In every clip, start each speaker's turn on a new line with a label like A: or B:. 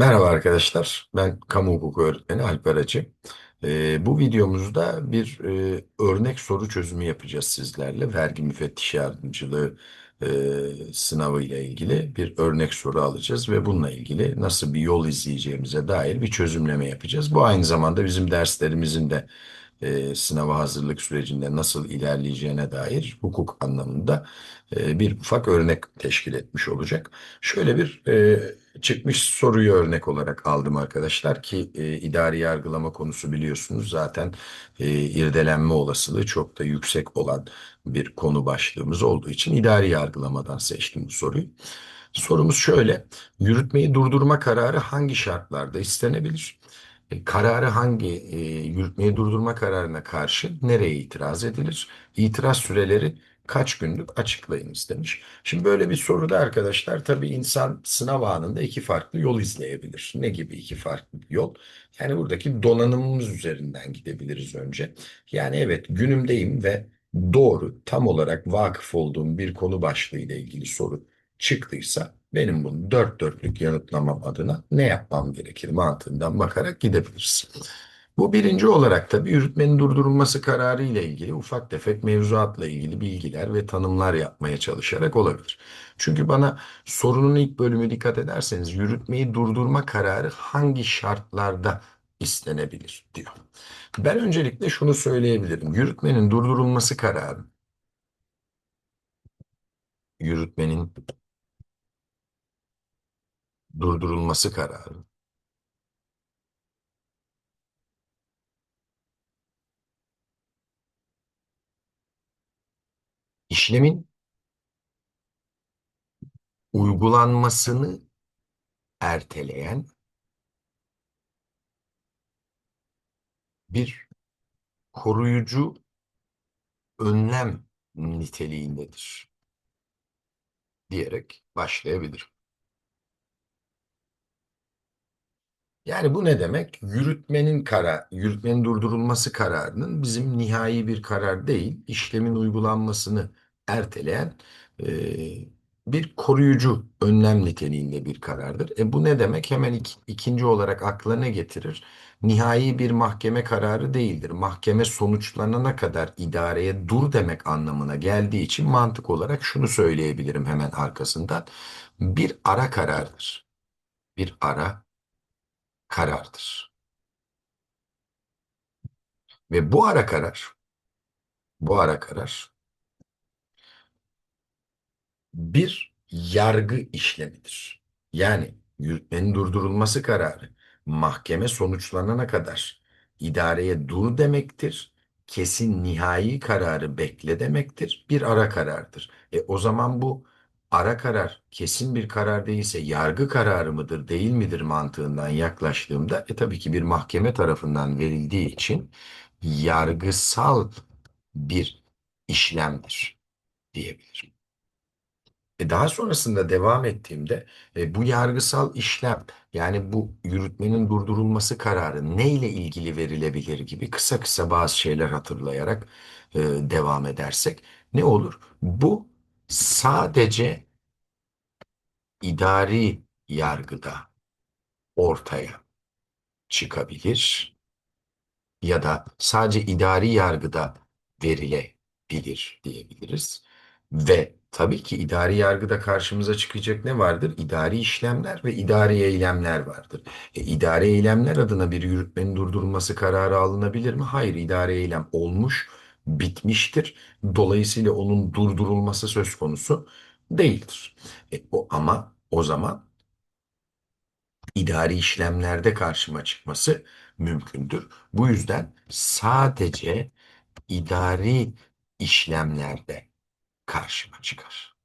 A: Merhaba arkadaşlar, ben kamu hukuku öğretmeni Alper Acı. Ee, bu videomuzda bir e, örnek soru çözümü yapacağız sizlerle. Vergi müfettiş yardımcılığı e, sınavı ile ilgili bir örnek soru alacağız ve bununla ilgili nasıl bir yol izleyeceğimize dair bir çözümleme yapacağız. Bu aynı zamanda bizim derslerimizin de e, sınava hazırlık sürecinde nasıl ilerleyeceğine dair hukuk anlamında e, bir ufak örnek teşkil etmiş olacak. Şöyle bir e, çıkmış soruyu örnek olarak aldım arkadaşlar ki e, idari yargılama konusu biliyorsunuz zaten e, irdelenme olasılığı çok da yüksek olan bir konu başlığımız olduğu için idari yargılamadan seçtim bu soruyu. Sorumuz şöyle, yürütmeyi durdurma kararı hangi şartlarda istenebilir? E, kararı hangi e, yürütmeyi durdurma kararına karşı nereye itiraz edilir? İtiraz süreleri kaç günlük açıklayınız demiş. Şimdi böyle bir soruda arkadaşlar tabii insan sınav anında iki farklı yol izleyebilir. Ne gibi iki farklı yol? Yani buradaki donanımımız üzerinden gidebiliriz önce. Yani evet günümdeyim ve doğru tam olarak vakıf olduğum bir konu başlığıyla ilgili soru çıktıysa benim bunu dört dörtlük yanıtlamam adına ne yapmam gerekir mantığından bakarak gidebiliriz. Bu birinci olarak tabii yürütmenin durdurulması kararı ile ilgili ufak tefek mevzuatla ilgili bilgiler ve tanımlar yapmaya çalışarak olabilir. Çünkü bana sorunun ilk bölümü dikkat ederseniz yürütmeyi durdurma kararı hangi şartlarda istenebilir diyor. Ben öncelikle şunu söyleyebilirim. Yürütmenin durdurulması kararı, yürütmenin durdurulması kararı işlemin uygulanmasını erteleyen bir koruyucu önlem niteliğindedir diyerek başlayabilirim. Yani bu ne demek? Yürütmenin karar, yürütmenin durdurulması kararının bizim nihai bir karar değil, işlemin uygulanmasını erteleyen e, bir koruyucu önlem niteliğinde bir karardır. E bu ne demek? Hemen ik- ikinci olarak akla ne getirir? Nihai bir mahkeme kararı değildir. Mahkeme sonuçlanana kadar idareye dur demek anlamına geldiği için mantık olarak şunu söyleyebilirim hemen arkasından. Bir ara karardır. Bir ara karardır. Ve bu ara karar, bu ara karar bir yargı işlemidir. Yani yürütmenin durdurulması kararı mahkeme sonuçlanana kadar idareye dur demektir. Kesin nihai kararı bekle demektir. Bir ara karardır. E o zaman bu ara karar kesin bir karar değilse yargı kararı mıdır değil midir mantığından yaklaştığımda e tabii ki bir mahkeme tarafından verildiği için yargısal bir işlemdir diyebilirim. E daha sonrasında devam ettiğimde e, bu yargısal işlem yani bu yürütmenin durdurulması kararı neyle ilgili verilebilir gibi kısa kısa bazı şeyler hatırlayarak e, devam edersek ne olur? Bu sadece idari yargıda ortaya çıkabilir ya da sadece idari yargıda verilebilir diyebiliriz. Ve tabii ki idari yargıda karşımıza çıkacak ne vardır? İdari işlemler ve idari eylemler vardır. E, idari eylemler adına bir yürütmenin durdurulması kararı alınabilir mi? Hayır, idari eylem olmuş, bitmiştir. Dolayısıyla onun durdurulması söz konusu değildir. E, o ama o zaman idari işlemlerde karşıma çıkması mümkündür. Bu yüzden sadece idari işlemlerde karşıma çıkar.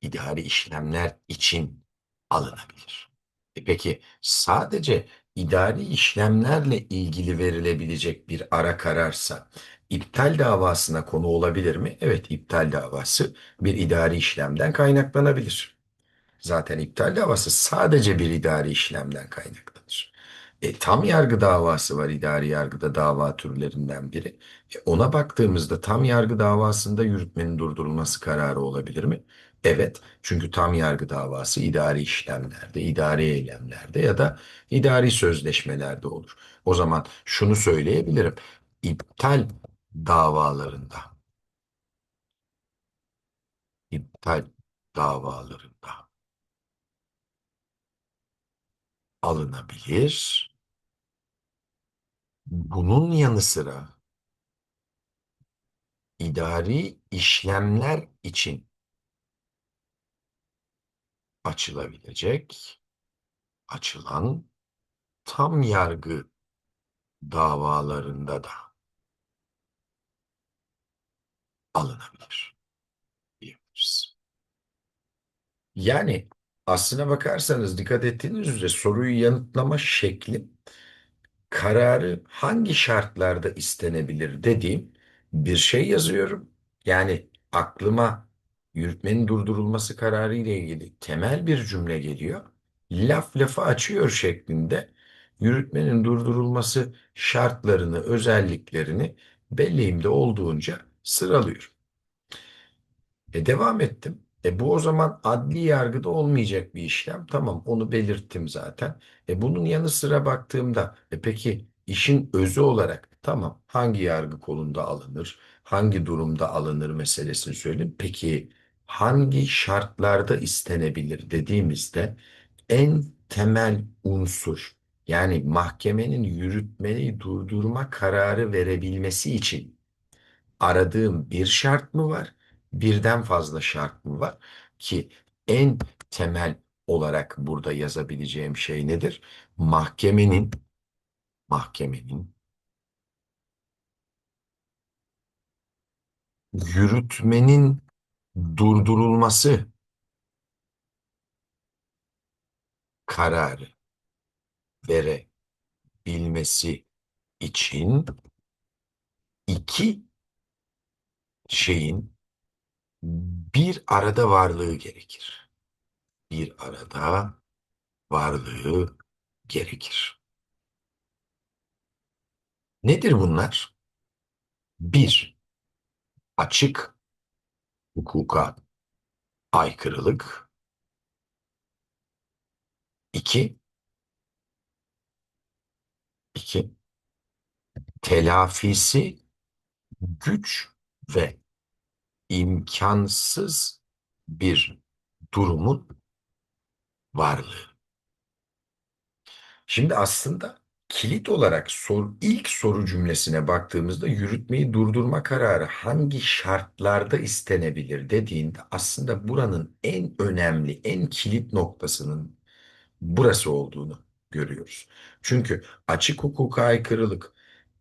A: İdari işlemler için alınabilir. E peki sadece idari işlemlerle ilgili verilebilecek bir ara kararsa iptal davasına konu olabilir mi? Evet, iptal davası bir idari işlemden kaynaklanabilir. Zaten iptal davası sadece bir idari işlemden kaynaklanır. E, tam yargı davası var idari yargıda dava türlerinden biri. E, ona baktığımızda tam yargı davasında yürütmenin durdurulması kararı olabilir mi? Evet, çünkü tam yargı davası idari işlemlerde, idari eylemlerde ya da idari sözleşmelerde olur. O zaman şunu söyleyebilirim. İptal davalarında, iptal davalarında alınabilir. Bunun yanı sıra idari işlemler için açılabilecek, açılan tam yargı davalarında da alınabilir diyebiliriz. Yani aslına bakarsanız dikkat ettiğiniz üzere soruyu yanıtlama şekli kararı hangi şartlarda istenebilir dediğim bir şey yazıyorum. Yani aklıma yürütmenin durdurulması kararı ile ilgili temel bir cümle geliyor. Laf lafı açıyor şeklinde yürütmenin durdurulması şartlarını, özelliklerini belleğimde olduğunca sıralıyorum. E devam ettim. E bu o zaman adli yargıda olmayacak bir işlem. Tamam onu belirttim zaten. E bunun yanı sıra baktığımda e peki işin özü olarak tamam hangi yargı kolunda alınır, hangi durumda alınır meselesini söyleyeyim. Peki hangi şartlarda istenebilir dediğimizde en temel unsur yani mahkemenin yürütmeyi durdurma kararı verebilmesi için aradığım bir şart mı var? Birden fazla şart mı var? Ki en temel olarak burada yazabileceğim şey nedir? Mahkemenin mahkemenin yürütmenin durdurulması kararı verebilmesi için iki şeyin bir arada varlığı gerekir. Bir arada varlığı gerekir. Nedir bunlar? Bir, açık hukuka aykırılık. İki, iki, telafisi güç ve imkansız bir durumun varlığı. Şimdi aslında kilit olarak sor, ilk soru cümlesine baktığımızda yürütmeyi durdurma kararı hangi şartlarda istenebilir dediğinde aslında buranın en önemli, en kilit noktasının burası olduğunu görüyoruz. Çünkü açık hukuka aykırılık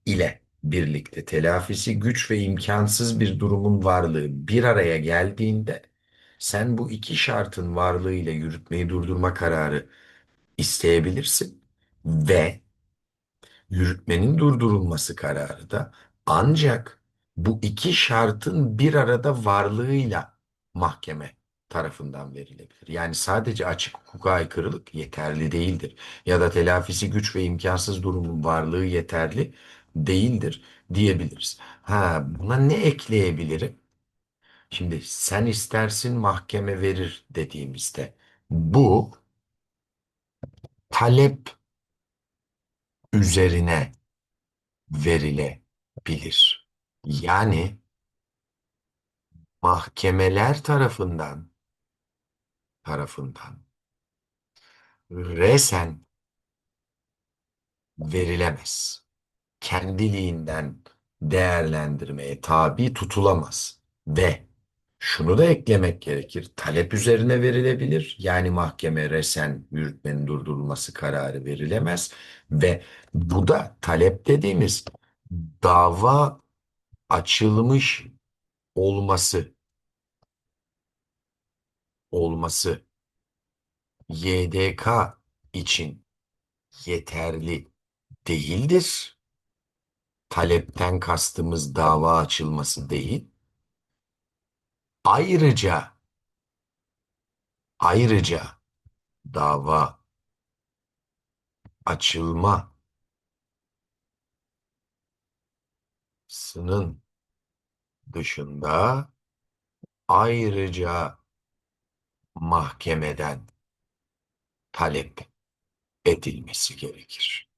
A: ile birlikte telafisi güç ve imkansız bir durumun varlığı bir araya geldiğinde sen bu iki şartın varlığıyla yürütmeyi durdurma kararı isteyebilirsin ve yürütmenin durdurulması kararı da ancak bu iki şartın bir arada varlığıyla mahkeme tarafından verilebilir. Yani sadece açık hukuka aykırılık yeterli değildir. Ya da telafisi güç ve imkansız durumun varlığı yeterli değildir diyebiliriz. Ha, buna ne ekleyebilirim? Şimdi sen istersin mahkeme verir dediğimizde bu talep üzerine verilebilir. Yani mahkemeler tarafından tarafından resen verilemez. Kendiliğinden değerlendirmeye tabi tutulamaz ve şunu da eklemek gerekir. Talep üzerine verilebilir. Yani mahkeme resen yürütmenin durdurulması kararı verilemez ve bu da talep dediğimiz dava açılmış olması olması YDK için yeterli değildir. Talepten kastımız dava açılması değil. Ayrıca ayrıca dava açılmasının dışında ayrıca mahkemeden talep edilmesi gerekir.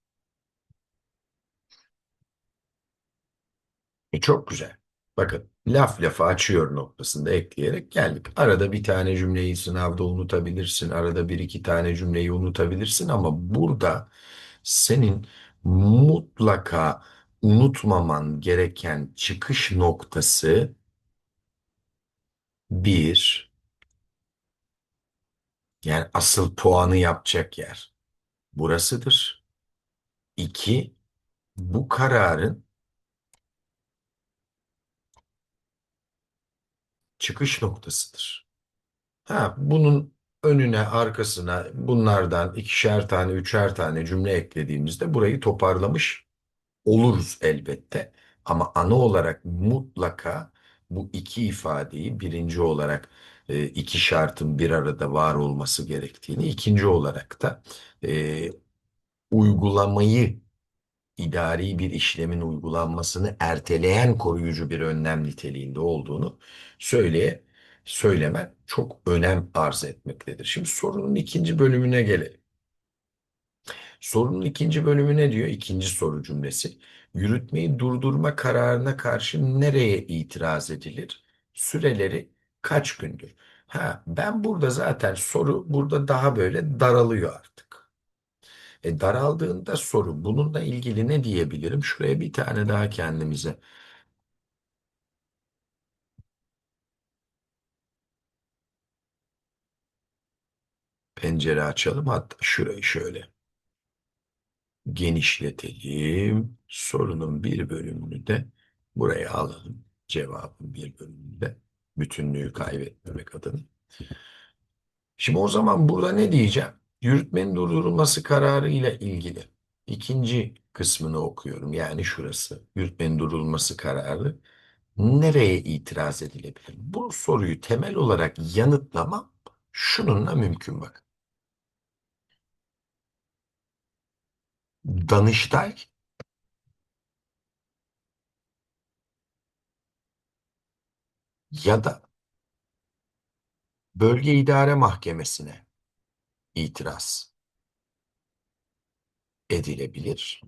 A: E çok güzel. Bakın laf lafı açıyor noktasında ekleyerek geldik. Arada bir tane cümleyi sınavda unutabilirsin. Arada bir iki tane cümleyi unutabilirsin ama burada senin mutlaka unutmaman gereken çıkış noktası bir, yani asıl puanı yapacak yer burasıdır. İki, bu kararın çıkış noktasıdır. Ha, bunun önüne, arkasına bunlardan ikişer tane, üçer tane cümle eklediğimizde burayı toparlamış oluruz elbette. Ama ana olarak mutlaka bu iki ifadeyi birinci olarak e, iki şartın bir arada var olması gerektiğini, ikinci olarak da e, uygulamayı idari bir işlemin uygulanmasını erteleyen koruyucu bir önlem niteliğinde olduğunu söyleye söylemen çok önem arz etmektedir. Şimdi sorunun ikinci bölümüne gelelim. Sorunun ikinci bölümü ne diyor? İkinci soru cümlesi. Yürütmeyi durdurma kararına karşı nereye itiraz edilir? Süreleri kaç gündür? Ha, ben burada zaten soru burada daha böyle daralıyor artık. E, daraldığında soru bununla ilgili ne diyebilirim? Şuraya bir tane daha kendimize pencere açalım. Hatta şurayı şöyle genişletelim. Sorunun bir bölümünü de buraya alalım. Cevabın bir bölümünü de bütünlüğü kaybetmemek adına. Şimdi o zaman burada ne diyeceğim? Yürütmenin durdurulması kararı ile ilgili ikinci kısmını okuyorum. Yani şurası. Yürütmenin durdurulması kararı nereye itiraz edilebilir? Bu soruyu temel olarak yanıtlamam şununla mümkün bak. Danıştay ya da Bölge İdare Mahkemesi'ne itiraz edilebilir.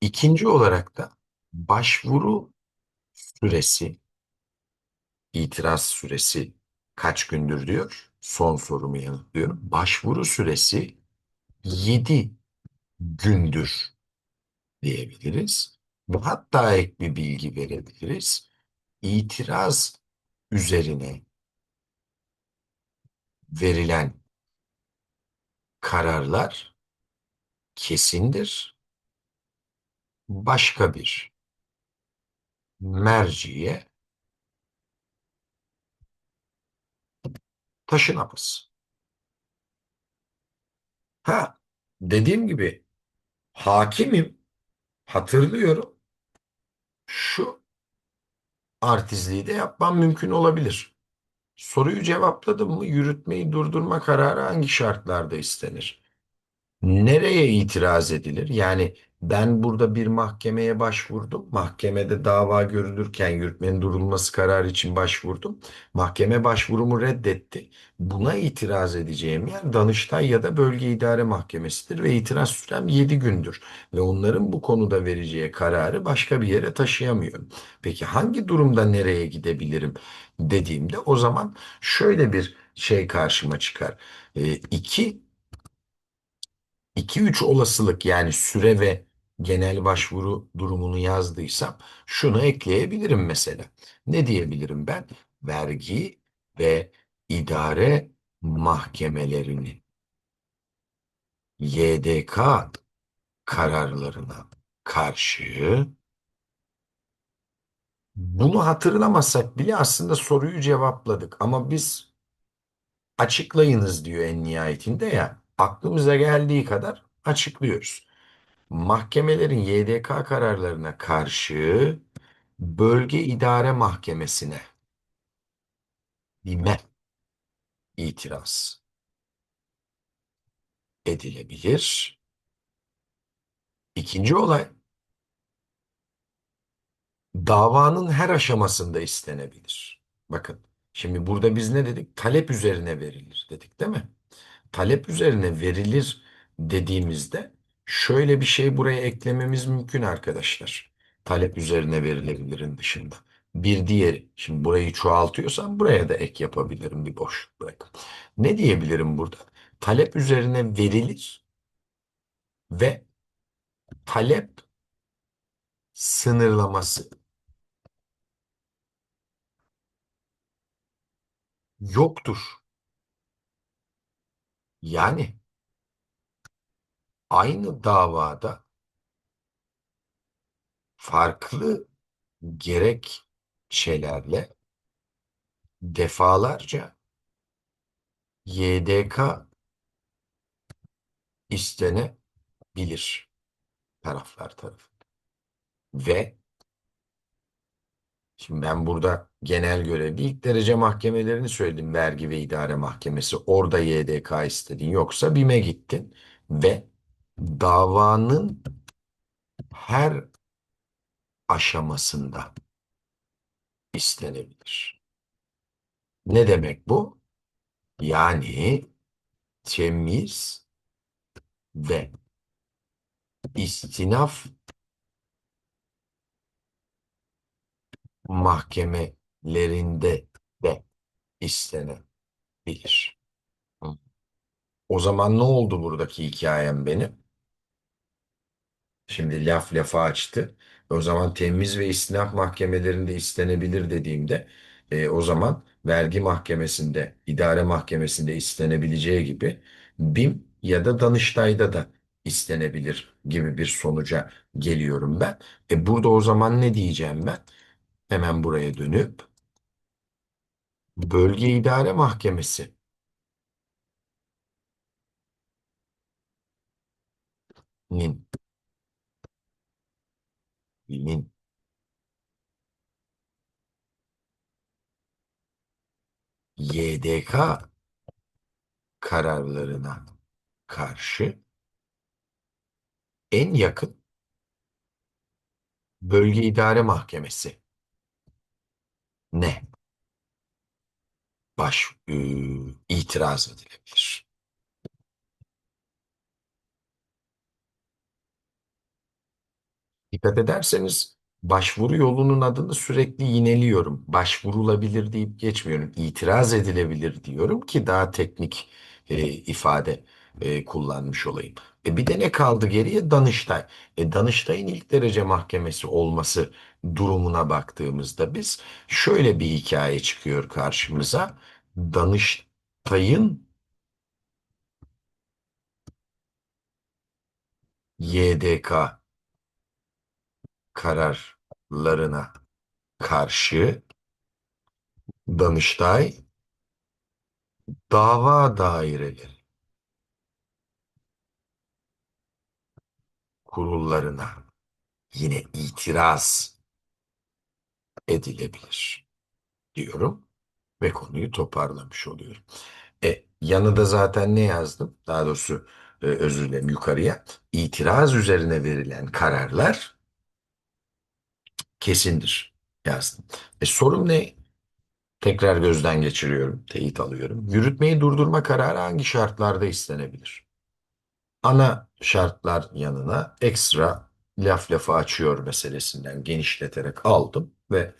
A: İkinci olarak da başvuru süresi, itiraz süresi kaç gündür diyor. Son sorumu yanıtlıyorum. Başvuru süresi 7 gündür diyebiliriz. Ve hatta ek bir bilgi verebiliriz. İtiraz üzerine verilen kararlar kesindir. Başka bir merciye taşınamaz. Ha, dediğim gibi hakimim, hatırlıyorum. Şu artistliği de yapmam mümkün olabilir. Soruyu cevapladım mı yürütmeyi durdurma kararı hangi şartlarda istenir? Nereye itiraz edilir? Yani ben burada bir mahkemeye başvurdum. Mahkemede dava görülürken yürütmenin durulması kararı için başvurdum. Mahkeme başvurumu reddetti. Buna itiraz edeceğim yer Danıştay ya da Bölge İdare Mahkemesi'dir ve itiraz sürem 7 gündür. Ve onların bu konuda vereceği kararı başka bir yere taşıyamıyorum. Peki hangi durumda nereye gidebilirim dediğimde o zaman şöyle bir şey karşıma çıkar. E, iki 2-3 olasılık yani süre ve genel başvuru durumunu yazdıysam şunu ekleyebilirim mesela. Ne diyebilirim ben? Vergi ve idare mahkemelerini YDK kararlarına karşı bunu hatırlamazsak bile aslında soruyu cevapladık ama biz açıklayınız diyor en nihayetinde ya aklımıza geldiği kadar açıklıyoruz. Mahkemelerin YDK kararlarına karşı bölge idare mahkemesine bilme itiraz edilebilir. İkinci olay davanın her aşamasında istenebilir. Bakın Şimdi burada biz ne dedik? Talep üzerine verilir dedik, değil mi? Talep üzerine verilir dediğimizde şöyle bir şey buraya eklememiz mümkün arkadaşlar. Talep üzerine verilebilirin dışında. Bir diğeri, şimdi burayı çoğaltıyorsam buraya da ek yapabilirim bir boşluk bırakıp. Ne diyebilirim burada? Talep üzerine verilir ve talep sınırlaması yoktur. Yani aynı davada farklı gerekçelerle defalarca YDK istenebilir taraflar tarafından. Ve şimdi ben burada genel görevli ilk derece mahkemelerini söyledim. Vergi ve idare mahkemesi. Orada YDK istedin. Yoksa BİM'e gittin ve davanın her aşamasında istenebilir. Ne demek bu? Yani temiz ve istinaf mahkemelerinde de istenebilir. O zaman ne oldu buradaki hikayem benim? Şimdi laf lafa açtı. O zaman temiz ve istinaf mahkemelerinde istenebilir dediğimde e, o zaman vergi mahkemesinde, idare mahkemesinde istenebileceği gibi BİM ya da Danıştay'da da istenebilir gibi bir sonuca geliyorum ben. E burada o zaman ne diyeceğim ben? Hemen buraya dönüp Bölge İdare Mahkemesi'nin BİM'in YDK kararlarına karşı en yakın Bölge İdare Mahkemesi ne? Baş e, itiraz edilebilir. Dikkat ederseniz başvuru yolunun adını sürekli yineliyorum. Başvurulabilir deyip geçmiyorum. İtiraz edilebilir diyorum ki daha teknik e, ifade e, kullanmış olayım. E bir de ne kaldı geriye? Danıştay. E, Danıştay'ın ilk derece mahkemesi olması durumuna baktığımızda biz şöyle bir hikaye çıkıyor karşımıza. Danıştay'ın YDK kararlarına karşı Danıştay dava daireleri kurullarına yine itiraz edilebilir diyorum ve konuyu toparlamış oluyorum. E, yanında zaten ne yazdım? Daha doğrusu e, özür dilerim yukarıya. İtiraz üzerine verilen kararlar kesindir yazdım. E, sorum ne? Tekrar gözden geçiriyorum, teyit alıyorum. Yürütmeyi durdurma kararı hangi şartlarda istenebilir? Ana şartlar yanına ekstra laf lafı açıyor meselesinden genişleterek aldım ve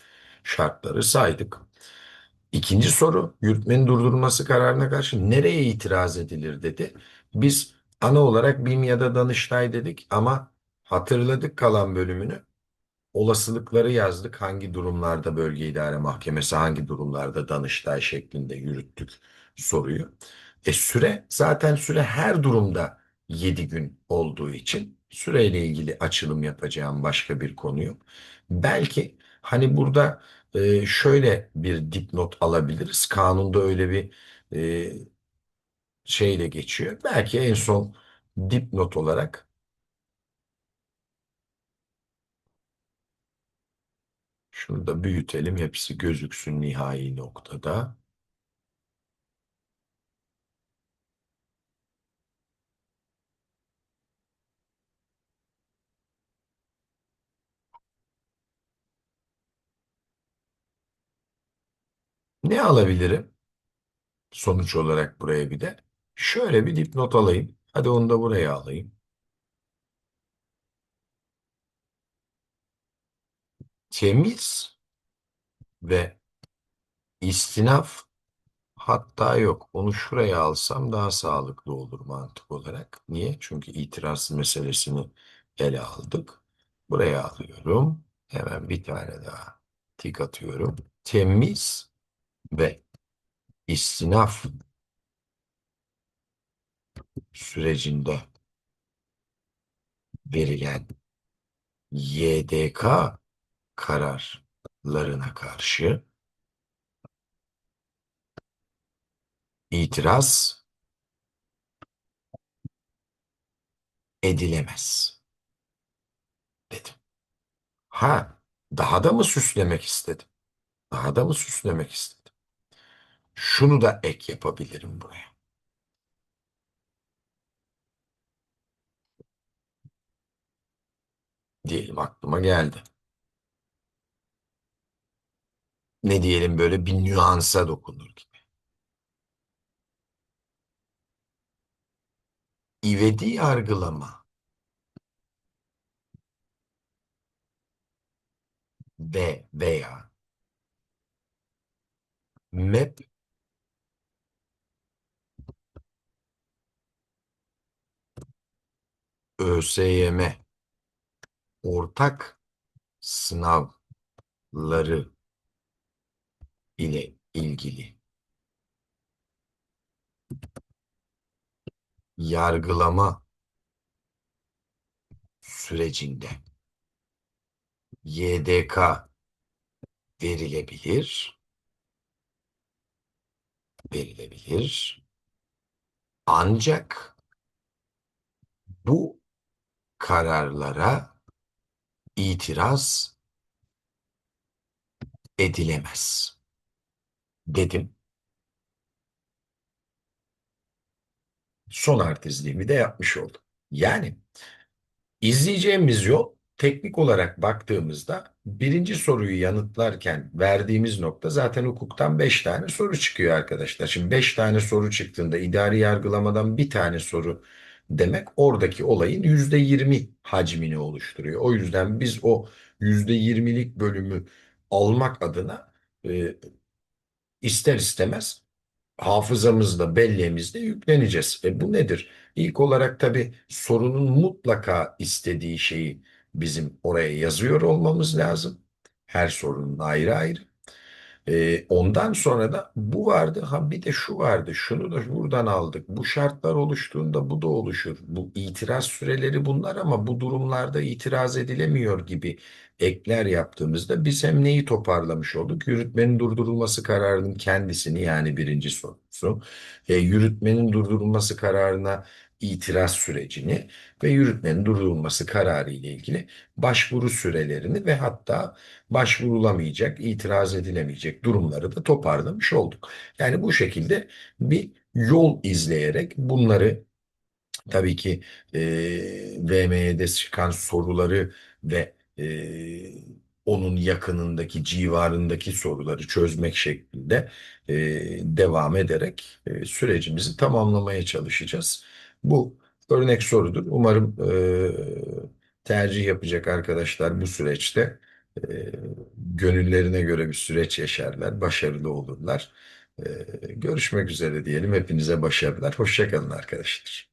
A: şartları saydık. İkinci soru yürütmenin durdurulması kararına karşı nereye itiraz edilir dedi. Biz ana olarak BİM ya da Danıştay dedik ama hatırladık kalan bölümünü olasılıkları yazdık. Hangi durumlarda bölge idare mahkemesi, hangi durumlarda Danıştay şeklinde yürüttük soruyu. E süre zaten süre her durumda 7 gün olduğu için süreyle ilgili açılım yapacağım başka bir konu yok. Belki hani burada e, şöyle bir dipnot alabiliriz. Kanunda öyle bir e, şey de geçiyor. Belki en son dipnot olarak Şurada büyütelim hepsi gözüksün nihai noktada. Ne alabilirim sonuç olarak buraya bir de? Şöyle bir dipnot alayım. Hadi onu da buraya alayım. Temiz ve istinaf hatta yok. Onu şuraya alsam daha sağlıklı olur mantık olarak. Niye? Çünkü itiraz meselesini ele aldık. Buraya alıyorum. Hemen bir tane daha tik atıyorum. Temiz ve istinaf sürecinde verilen YDK kararlarına karşı itiraz edilemez dedim. Ha, daha da mı süslemek istedim? Daha da mı süslemek istedim? Şunu da ek yapabilirim buraya. Diyelim aklıma geldi. Ne diyelim böyle bir nüansa dokunur gibi. İvedi yargılama. Ve veya. MEP. ÖSYM ortak sınavları ile ilgili yargılama sürecinde YDK verilebilir, verilebilir. Ancak bu kararlara itiraz edilemez dedim. Son artistliğimi de yapmış oldum. Yani izleyeceğimiz yol teknik olarak baktığımızda birinci soruyu yanıtlarken verdiğimiz nokta zaten hukuktan beş tane soru çıkıyor arkadaşlar. Şimdi beş tane soru çıktığında idari yargılamadan bir tane soru demek oradaki olayın yüzde yirmi hacmini oluşturuyor. O yüzden biz o yüzde yirmilik bölümü almak adına e, ister istemez hafızamızda, belleğimizde yükleneceğiz. E bu nedir? İlk olarak tabii sorunun mutlaka istediği şeyi bizim oraya yazıyor olmamız lazım. Her sorunun ayrı ayrı. E, ondan sonra da bu vardı, ha bir de şu vardı, şunu da buradan aldık. Bu şartlar oluştuğunda bu da oluşur. Bu itiraz süreleri bunlar ama bu durumlarda itiraz edilemiyor gibi ekler yaptığımızda biz hem neyi toparlamış olduk? Yürütmenin durdurulması kararının kendisini yani birinci sorusu, e, yürütmenin durdurulması kararına itiraz sürecini ve yürütmenin durdurulması kararı ile ilgili başvuru sürelerini ve hatta başvurulamayacak, itiraz edilemeyecek durumları da toparlamış olduk. Yani bu şekilde bir yol izleyerek bunları tabii ki e, VM'de çıkan soruları ve e, onun yakınındaki, civarındaki soruları çözmek şeklinde e, devam ederek e, sürecimizi tamamlamaya çalışacağız. Bu örnek sorudur. Umarım e, tercih yapacak arkadaşlar bu süreçte e, gönüllerine göre bir süreç yaşarlar, başarılı olurlar. E, görüşmek üzere diyelim. Hepinize başarılar. Hoşça kalın arkadaşlar.